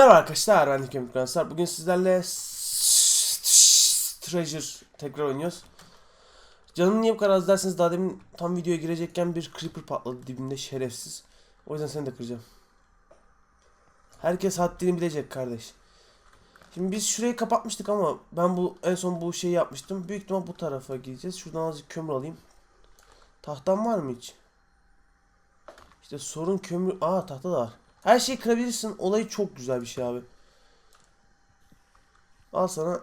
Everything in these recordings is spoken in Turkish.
Merhaba arkadaşlar ben Nikem Fransar. Bugün sizlerle Treasure tekrar oynuyoruz. Canım niye bu kadar az derseniz daha demin tam videoya girecekken bir creeper patladı dibimde şerefsiz. O yüzden seni de kıracağım. Herkes haddini bilecek kardeş. Şimdi biz şurayı kapatmıştık ama ben bu en son bu şeyi yapmıştım. Büyük ihtimal bu tarafa gideceğiz. Şuradan azıcık kömür alayım. Tahtan var mı hiç? İşte sorun kömür... Aa tahta da var. Her şeyi kırabilirsin. Olayı çok güzel bir şey abi. Al sana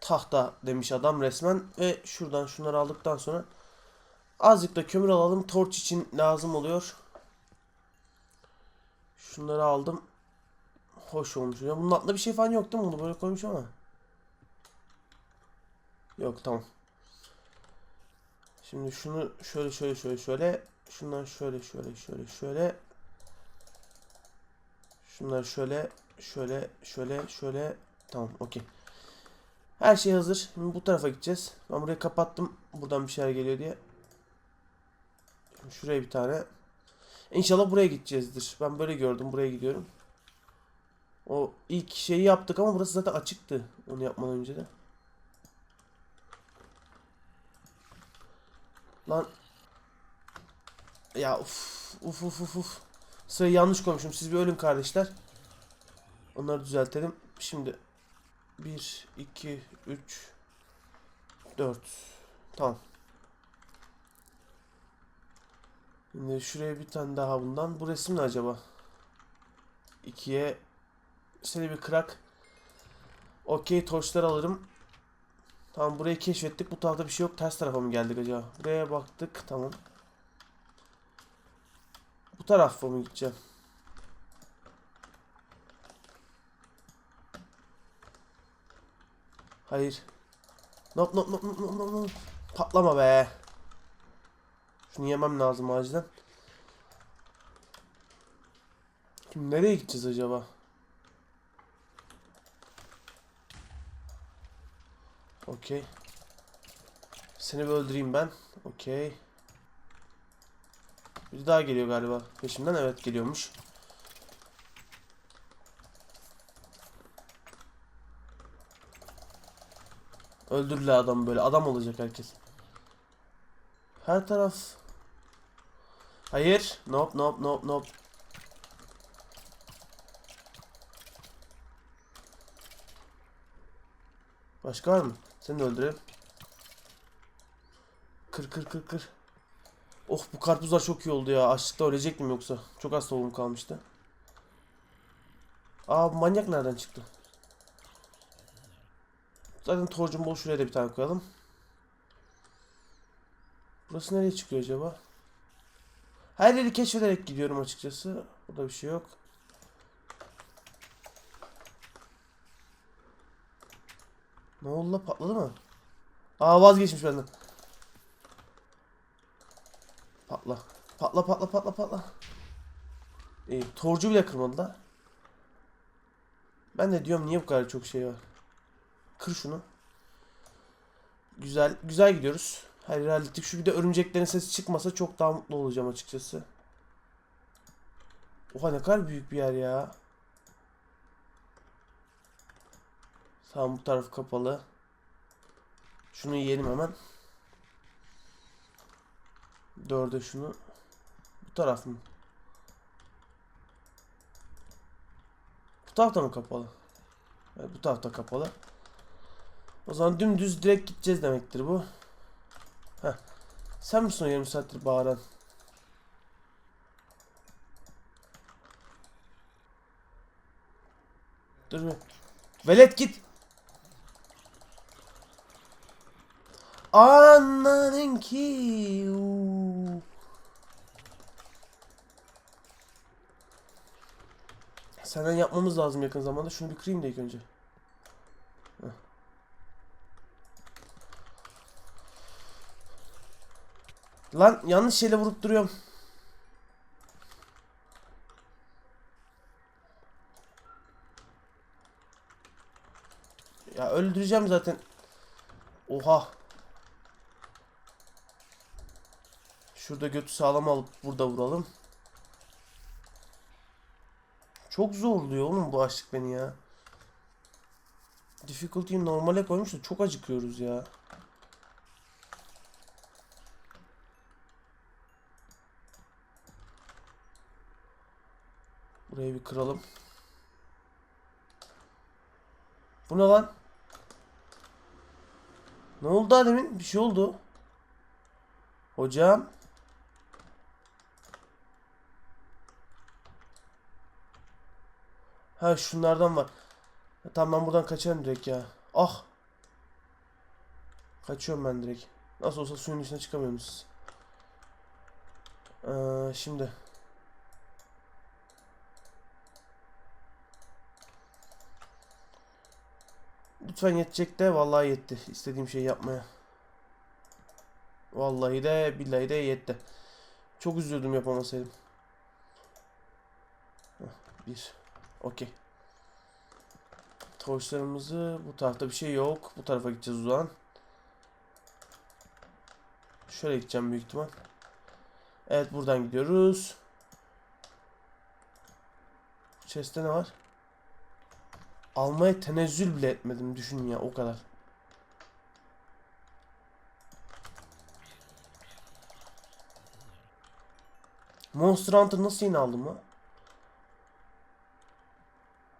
tahta demiş adam resmen ve şuradan şunları aldıktan sonra azıcık da kömür alalım. Torç için lazım oluyor. Şunları aldım. Hoş olmuş. Ya bunun altında bir şey falan yok değil mi? Bunu böyle koymuş ama. Yok tamam. Şimdi şunu şöyle şöyle şöyle şöyle şundan şöyle şöyle şöyle şöyle Şunları şöyle şöyle şöyle şöyle tamam okey. Her şey hazır. Şimdi bu tarafa gideceğiz. Ben burayı kapattım. Buradan bir şeyler geliyor diye. Şuraya bir tane. İnşallah buraya gideceğizdir. Ben böyle gördüm. Buraya gidiyorum. O ilk şeyi yaptık ama burası zaten açıktı. Onu yapmadan önce de. Lan. Ya uf uf uf uf uf. Yanlış koymuşum. Siz bir ölün kardeşler. Onları düzeltelim. Şimdi 1 2 3 4 Tamam. Şimdi şuraya bir tane daha bundan. Bu resim ne acaba? 2'ye seni bir kırak. Okey torçlar alırım. Tamam burayı keşfettik. Bu tarafta bir şey yok. Ters tarafa mı geldik acaba? Buraya baktık. Tamam. Bu tarafa mı gideceğim? Hayır. Nop nop nop nop nop nop. Patlama be. Şunu yemem lazım acilen. Şimdi nereye gideceğiz acaba? Okey. Seni öldüreyim ben. Okey. Bir daha geliyor galiba. Peşimden evet geliyormuş. Öldürle adam böyle. Adam olacak herkes. Her taraf. Hayır. Nope nope nope nope. Başka var mı? Seni de öldürelim. Kır kır kır kır. Oh bu karpuzlar çok iyi oldu ya. Açlıkta ölecektim yoksa. Çok az tohum kalmıştı. Aa bu manyak nereden çıktı? Zaten torcum bol şuraya da bir tane koyalım. Burası nereye çıkıyor acaba? Her yeri keşfederek gidiyorum açıkçası. Burada bir şey yok. Ne oldu la patladı mı? Aa vazgeçmiş benden. Patla. Patla patla patla patla. İyi. Torcu bile kırmadılar. Ben de diyorum niye bu kadar çok şey var. Kır şunu. Güzel. Güzel gidiyoruz. Yeri hallettik. Şu bir de örümceklerin sesi çıkmasa çok daha mutlu olacağım açıkçası. Oha ne kadar büyük bir yer ya. Tamam bu taraf kapalı. Şunu yiyelim hemen. Dörde şunu. Bu taraf mı? Bu tarafta mı kapalı? Evet, bu tarafta kapalı. O zaman dümdüz direkt gideceğiz demektir bu. Heh. Sen misin o yarım saattir bağıran? Dur bir. Velet git. Anladın ki. Senden yapmamız lazım yakın zamanda. Şunu bir kırayım da ilk önce. Heh. Lan yanlış şeyle vurup duruyorum. Ya öldüreceğim zaten. Oha. Şurada götü sağlam alıp burada vuralım. Çok zorluyor oğlum bu açlık beni ya. Difficulty'yi normale koymuş da çok acıkıyoruz ya. Burayı bir kıralım. Bu ne lan? Ne oldu demin? Bir şey oldu. Hocam. Ha şunlardan var. Tamam ben buradan kaçarım direkt ya. Ah. Kaçıyorum ben direkt. Nasıl olsa suyun dışına çıkamıyorsunuz. Ee, şimdi. Lütfen yetecek de vallahi yetti. İstediğim şeyi yapmaya. Vallahi de billahi de yetti. Çok üzüldüm yapamasaydım. Bir. Okey. Torçlarımızı bu tarafta bir şey yok. Bu tarafa gideceğiz o zaman. Şöyle gideceğim büyük ihtimal. Evet buradan gidiyoruz. Chest'te ne var? Almaya tenezzül bile etmedim düşün ya o kadar. Monster Hunter nasıl yine aldım lan?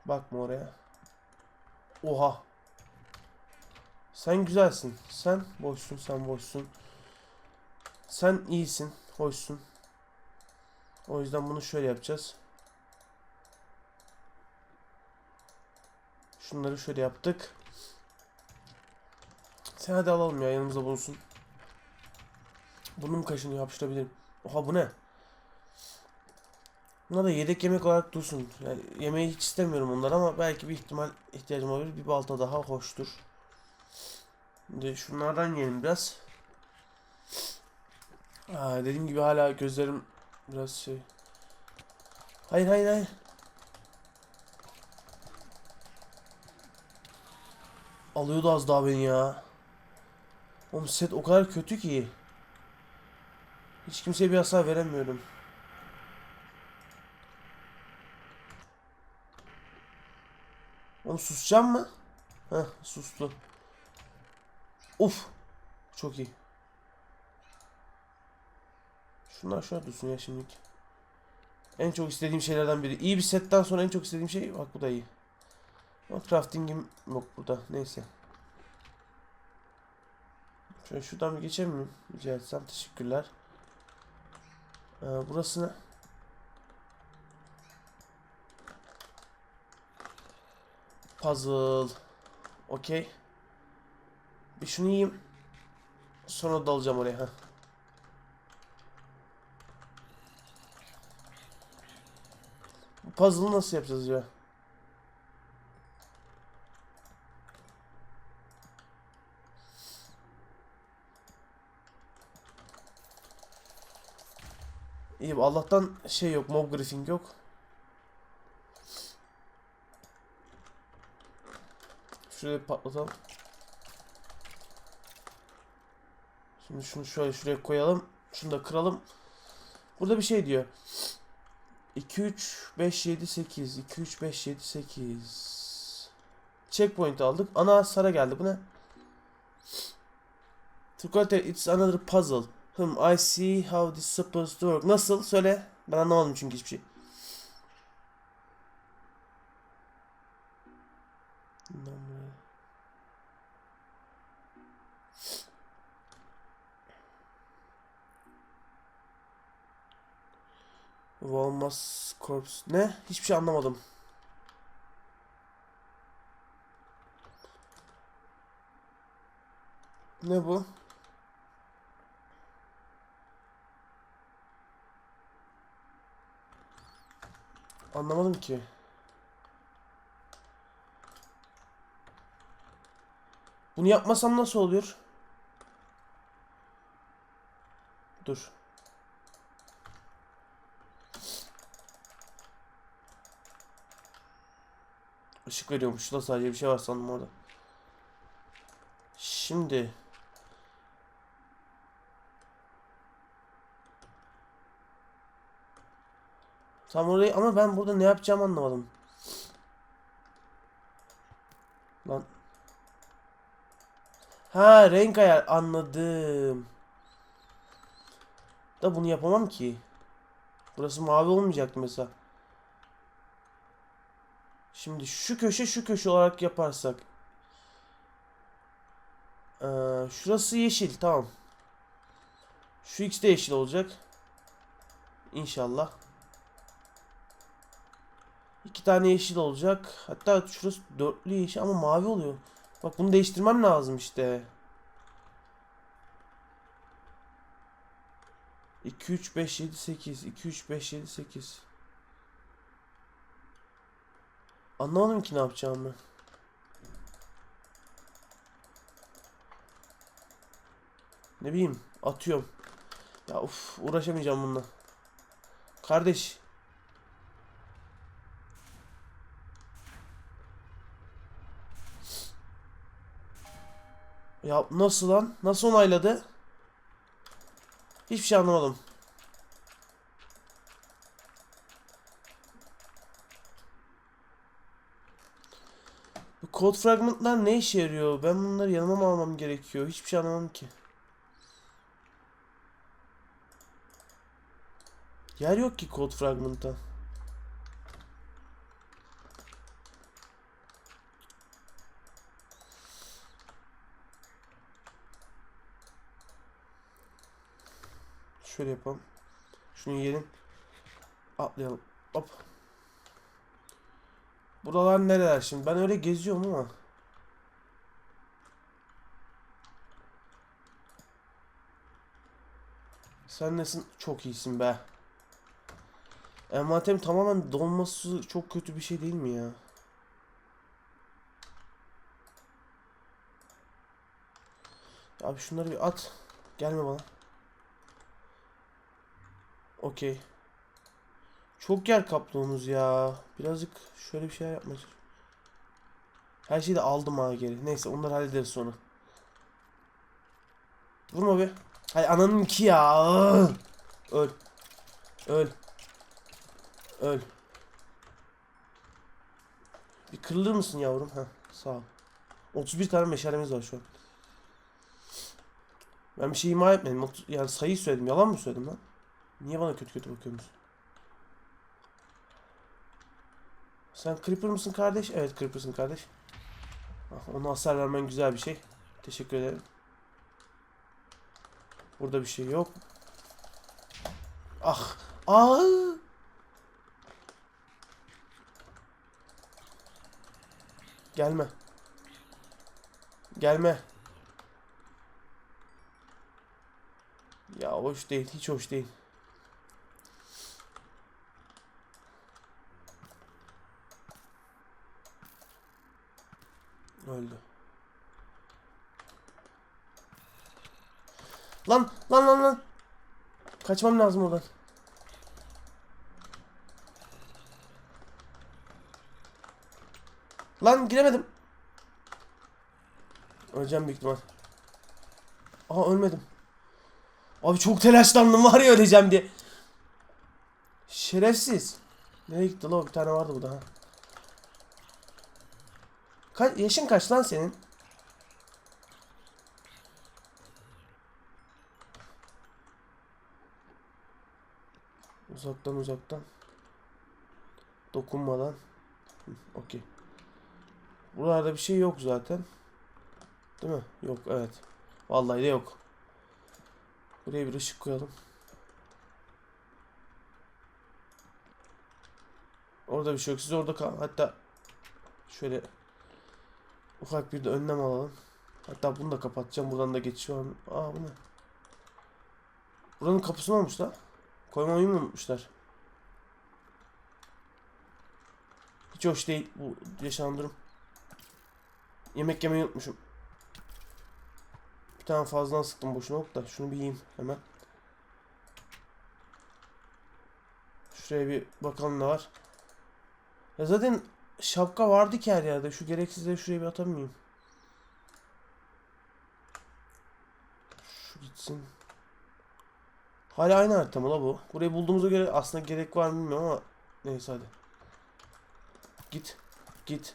Bakma oraya. Oha. Sen güzelsin. Sen boşsun, sen boşsun. Sen iyisin, hoşsun. O yüzden bunu şöyle yapacağız. Şunları şöyle yaptık. Sen hadi alalım ya yanımızda bulunsun. Burnum kaşınıyor hapşırabilirim. Oha bu ne? Buna da yedek yemek olarak dursun. Yani yemeği hiç istemiyorum onlar ama belki bir ihtimal ihtiyacım olabilir. Bir balta daha hoştur. Şimdi şunlardan yiyelim biraz. Aa, dediğim gibi hala gözlerim biraz şey. Hayır hayır hayır. Alıyordu az daha beni ya. Oğlum set o kadar kötü ki. Hiç kimseye bir hasar veremiyorum. Oğlum susacağım mı? Heh sustu. Uf. Çok iyi. Şunlar şöyle dursun ya şimdilik. En çok istediğim şeylerden biri. İyi bir setten sonra en çok istediğim şey bak bu da iyi. Ama crafting'im yok burada. Neyse. Şöyle şuradan bir miyim? Rica etsem. Teşekkürler. Ee, burası ne? Puzzle. Okey. Bir şunu yiyeyim. Sonra dalacağım oraya. Heh. Puzzle'ı nasıl yapacağız ya? İyi Allah'tan şey yok, mob griefing yok. Şurayı patlatalım. Şimdi şunu şöyle şuraya koyalım. Şunu da kıralım. Burada bir şey diyor. 2 3 5 7 8 2 3 5 7 8 Checkpoint aldık. Ana Sara geldi. Bu ne? Turquoise it's another puzzle. Hmm, I see how this supposed to work. Nasıl? Söyle. Ben anlamadım çünkü hiçbir şey. Walmas Corps. Ne? Hiçbir şey anlamadım. Ne bu? Anlamadım ki. Bunu yapmasam nasıl oluyor? Dur. Işık veriyormuş. Şurada sadece bir şey var sandım orada. Şimdi. Tam orayı ama ben burada ne yapacağımı anlamadım. Lan. Ha renk ayar anladım. Da bunu yapamam ki. Burası mavi olmayacaktı mesela. Şimdi şu köşe şu köşe olarak yaparsak. Ee, şurası yeşil tamam. Şu ikisi de yeşil olacak. İnşallah. İki tane yeşil olacak. Hatta şurası dörtlü yeşil ama mavi oluyor. Bak bunu değiştirmem lazım işte. 2 3 5 7 8 2 3 5 7 8 Anlamadım ki ne yapacağımı. Ne bileyim atıyorum. Ya uf uğraşamayacağım bununla. Kardeş. Ya nasıl lan? Nasıl onayladı? Hiçbir şey anlamadım. Bu kod fragmentlar ne işe yarıyor? Ben bunları yanıma mı almam gerekiyor? Hiçbir şey anlamadım ki. Yer yok ki kod fragmenta. Şöyle yapalım. Şunu yiyelim. Atlayalım. Hop. Buralar nereler şimdi? Ben öyle geziyorum ama. Sen nesin? Çok iyisin be. Envanterim tamamen dolması çok kötü bir şey değil mi ya? Abi şunları bir at. Gelme bana. Okey. Çok yer kaplıyorsunuz ya. Birazcık şöyle bir şey yapmak Her şeyi de aldım ha geri. Neyse onları hallederiz sonra. Vurma be. Hay ananın ki ya. Öl. Öl. Öl. Bir kırılır mısın yavrum? Ha, sağ ol. 31 tane meşalemiz var şu an. Ben bir şey ima etmedim. Yani sayı söyledim. Yalan mı söyledim lan? Niye bana kötü kötü bakıyorsunuz? Sen Creeper mısın kardeş? Evet Creeper'sın kardeş. Ah, ona hasar vermen güzel bir şey. Teşekkür ederim. Burada bir şey yok. Ah! Aa! Gelme. Gelme. Ya hoş değil, hiç hoş değil. Öldü. Lan lan lan lan. Kaçmam lazım oradan. Lan giremedim. Öleceğim büyük ihtimal. Aha ölmedim. Abi çok telaşlandım var ya öleceğim diye. Şerefsiz. Nereye gitti lan? Bir tane vardı burada ha. Ka yaşın kaç lan senin? Uzaktan uzaktan. Dokunmadan. Okey. Buralarda bir şey yok zaten. Değil mi? Yok evet. Vallahi de yok. Buraya bir ışık koyalım. Orada bir şey yok. Siz orada kal. Hatta şöyle ufak bir de önlem alalım. Hatta bunu da kapatacağım. Buradan da geçiş var mı? Aa bu ne? Buranın kapısını olmuş lan. Koymayı mı unutmuşlar? Hiç hoş değil bu yaşanan durum. Yemek yemeyi unutmuşum. Bir tane fazladan sıktım boşuna ok da şunu bir yiyeyim hemen. Şuraya bir bakalım ne var. Ya zaten şapka vardı ki her yerde. Şu gereksizleri şuraya bir atamayayım. Şu gitsin. Hala aynı harita mı la bu? Burayı bulduğumuza göre aslında gerek var mı bilmiyorum ama Neyse hadi. Git. Git.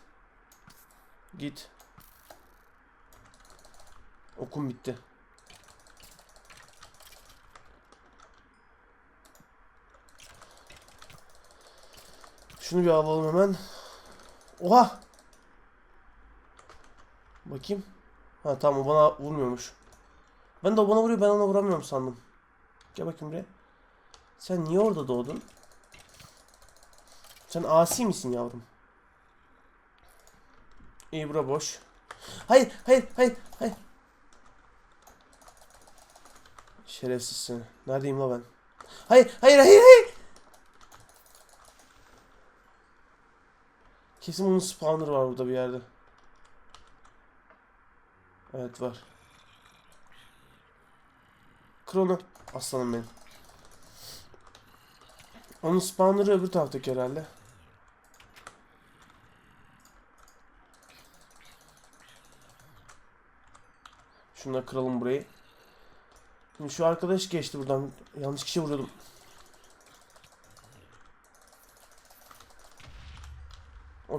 Git. Okum bitti. Şunu bir alalım hemen. Oha! Bakayım. Ha tamam o bana vurmuyormuş. Ben de o bana vuruyor ben ona vuramıyorum sandım. Gel bakayım buraya. Sen niye orada doğdun? Sen asi misin yavrum? İyi bura boş. Hayır hayır hayır hayır. Şerefsizsin. Neredeyim la ben? Hayır hayır hayır hayır. Kesin bunun spawner var burada bir yerde. Evet var. Krono. Aslanım benim. Onun spawner'ı öbür taraftaki herhalde. Şunları kıralım burayı. Şimdi şu arkadaş geçti buradan. Yanlış kişi vuruyordum.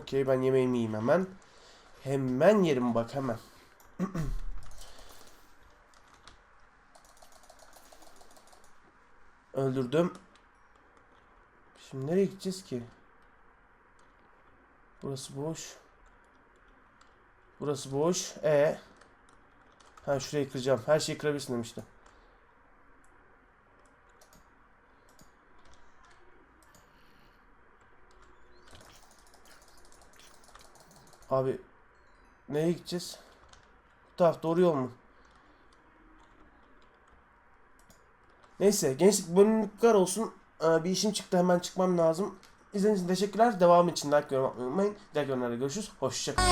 Okey ben yemeğimi yiyeyim hemen. Hemen yerim bak hemen. Öldürdüm. Şimdi nereye gideceğiz ki? Burası boş. Burası boş. E. Ha şurayı kıracağım. Her şeyi kırabilirsin demişti. Abi nereye gideceğiz? Bu taraf doğru yol mu? Neyse gençlik bölümlükler olsun. Ee, bir işim çıktı hemen çıkmam lazım. İzlediğiniz için teşekkürler. Devam için like yorum atmayı unutmayın. Diğer görünlerde görüşürüz. Hoşçakalın.